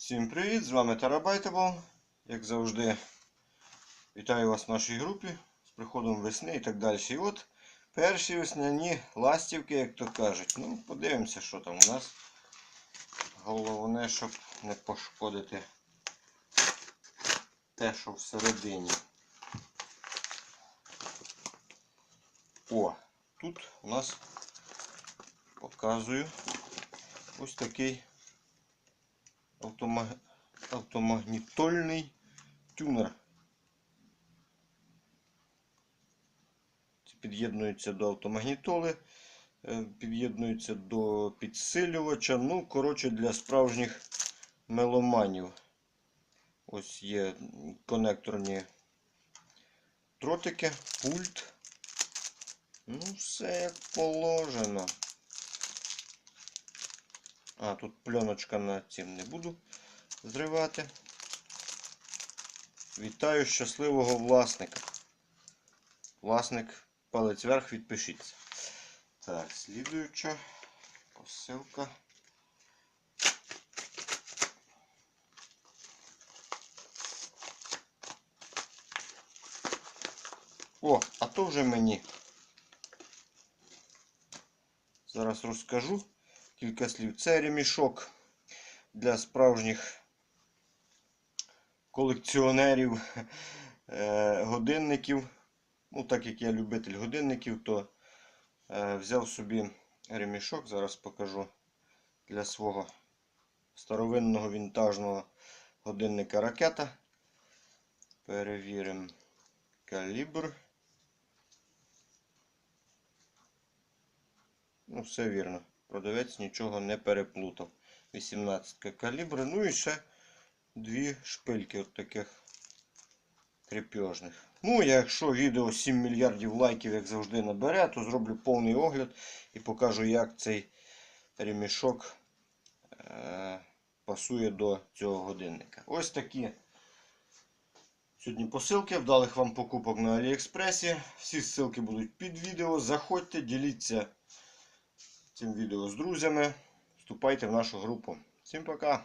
Всім привіт! З вами Тарабайтабл. Як завжди, вітаю вас в нашій групі з приходом весни і так далі. І от перші весняні ластівки, як то кажуть. Ну, подивимося, що там у нас. Головне, щоб не пошкодити те, що всередині. О, тут у нас показую ось такий автомаг... автомагнітольний тюнер. Під'єднується до автомагнітоли, е, під'єднується до підсилювача. Ну, коротше, для справжніх меломанів. Ось є конекторні дротики, пульт. Ну, все як положено. А, тут пленочка на цим не буду зривати. Вітаю щасливого власника. Власник палець вверх, відпишіться. Так, слідуюча посилка. О, а то вже мені. Зараз розкажу кілька слів. Це ремішок для справжніх колекціонерів е, годинників. Ну, так як я любитель годинників, то е, взяв собі ремішок, зараз покажу для свого старовинного вінтажного годинника ракета. Перевіримо калібр. Ну, все вірно. Продавець нічого не переплутав. 18 калібр. Ну і ще дві шпильки от таких крепежних. Ну, якщо відео 7 мільярдів лайків, як завжди, набере, то зроблю повний огляд і покажу, як цей ремішок е пасує до цього годинника. Ось такі сьогодні посилки. Вдалих вам покупок на Аліекспресі. Всі ссылки будуть під відео. Заходьте, діліться цим відео з друзями. Вступайте в нашу групу. Всім пока!